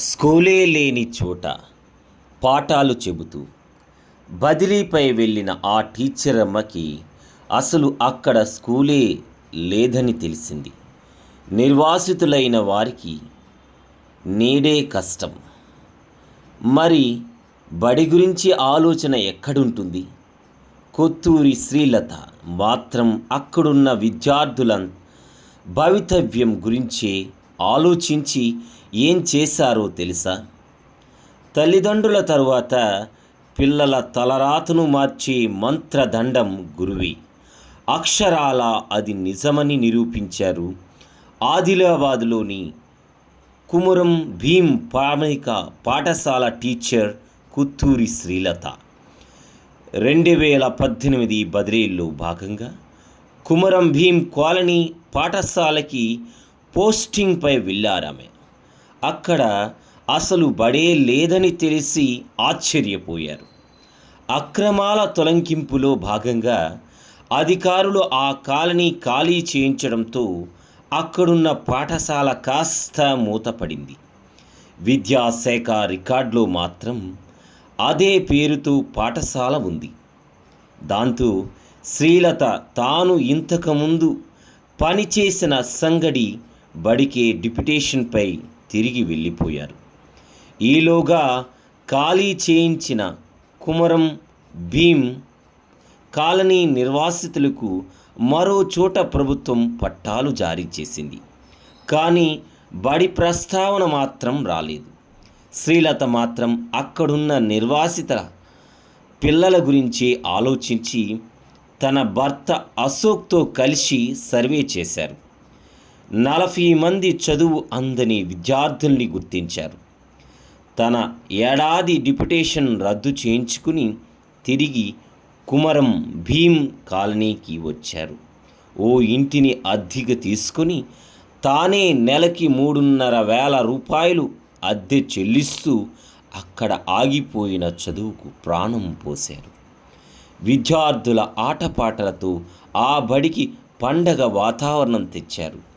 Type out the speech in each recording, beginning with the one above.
స్కూలే లేని చోట పాఠాలు చెబుతూ బదిలీపై వెళ్ళిన ఆ టీచర్ అమ్మకి అసలు అక్కడ స్కూలే లేదని తెలిసింది. నిర్వాసితులైన వారికి నేడే కష్టం. మరి బడి గురించి ఆలోచన ఎక్కడుంటుంది? కొత్తూరి శ్రీలత మాత్రం అక్కడున్న విద్యార్థుల భవితవ్యం గురించే ఆలోచించి ఏం చేశారో తెలుసా? తల్లిదండ్రుల తరువాత పిల్లల తలరాతను మార్చే మంత్రదండం గురువే. అక్షరాల అది నిజమని నిరూపించారు. ఆదిలాబాద్లోని కుమురం భీం ప్రాథమిక పాఠశాల టీచర్ కుత్తూరి శ్రీలత. రెండు వేల పద్దెనిమిది బదిలీల్లో భాగంగా కుమరం భీం కాలనీ పాఠశాలకి పోస్టింగ్పై వెళ్ళారామె అక్కడ అసలు బడే లేదని తెలిసి ఆశ్చర్యపోయారు. అక్రమాల తొలగింపులో భాగంగా అధికారులు ఆ కాలనీ ఖాళీ చేయించడంతో అక్కడున్న పాఠశాల కాస్త మూతపడింది. విద్యాశాఖ రికార్డులో మాత్రం అదే పేరుతో పాఠశాల ఉంది. దాంతో శ్రీలత తాను ఇంతకుముందు పనిచేసిన సంగడి బడికే డిప్యుటేషన్పై తిరిగి వెళ్ళిపోయారు. ఈలోగా ఖాళీ చేయించిన కుమరం భీం కాలనీ నిర్వాసితులకు మరో చోట ప్రభుత్వం పట్టాలు జారీ చేసింది. కానీ బడి ప్రస్తావన మాత్రం రాలేదు. శ్రీలత మాత్రం అక్కడున్న నిర్వాసిత పిల్లల గురించి ఆలోచించి తన భర్త అశోక్తో కలిసి సర్వే చేశారు. నలభై మంది చదువు అందని విద్యార్థుల్ని గుర్తించారు. తన ఏడాది డిప్యుటేషన్ రద్దు చేయించుకుని తిరిగి కుమరం భీం కాలనీకి వచ్చారు. ఓ ఇంటిని అద్దెకు తీసుకుని తానే నెలకి మూడున్నర వేల రూపాయలు అద్దె చెల్లిస్తూ అక్కడ ఆగిపోయిన చదువుకు ప్రాణం పోశారు. విద్యార్థుల ఆటపాటలతో ఆ బడికి పండగ వాతావరణం తెచ్చారు.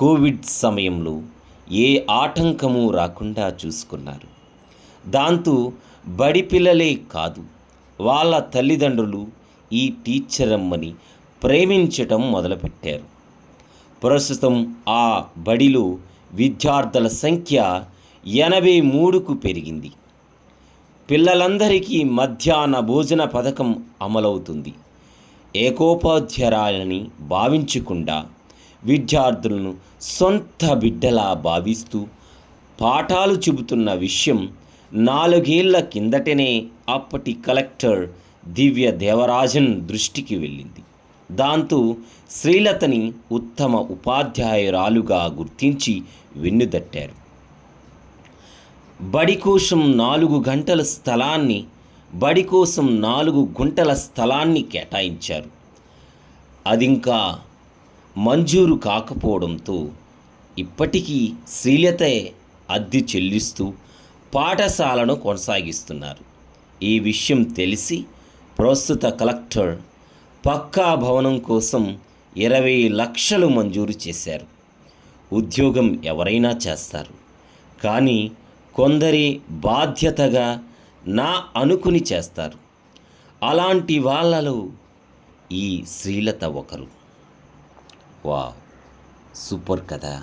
కోవిడ్ సమయంలో ఏ ఆటంకము రాకుండా చూసుకున్నారు. దాంతో బడి పిల్లలే కాదు వాళ్ళ తల్లిదండ్రులు ఈ టీచర్ అమ్మని ప్రేమించటం మొదలుపెట్టారు. ప్రస్తుతం ఆ బడిలో విద్యార్థుల సంఖ్య ఎనభై మూడుకు పెరిగింది. పిల్లలందరికీ మధ్యాహ్న భోజన పథకం అమలవుతుంది. ఏకోపాధ్యాయులని భావించకుండా విద్యార్థులను సొంత బిడ్డలా భావిస్తూ పాఠాలు చెబుతున్న విషయం నాలుగేళ్ళ కిందటనే అప్పటి కలెక్టర్ దివ్య దేవరాజన్ దృష్టికి వెళ్ళింది. దాంతో శ్రీలతని ఉత్తమ ఉపాధ్యాయురాలుగా గుర్తించి వెన్నుదట్టారు. బడి కోసం నాలుగు గంటల స్థలాన్ని బడి కోసం నాలుగు గుంటల స్థలాన్ని కేటాయించారు. అదింకా మంజూరు కాకపోవడంతో ఇప్పటికీ శ్రీలతే అద్దె చెల్లిస్తూ పాఠశాలను కొనసాగిస్తున్నారు. ఈ విషయం తెలిసి ప్రస్తుత కలెక్టర్ పక్కా భవనం కోసం ఇరవై లక్షలు మంజూరు చేశారు. ఉద్యోగం ఎవరైనా చేస్తారు. కానీ కొందరి బాధ్యతగా నా అనుకుని చేస్తారు. అలాంటి వాళ్ళలో ఈ శ్రీలత ఒకరు. వా సూపర్ కదా.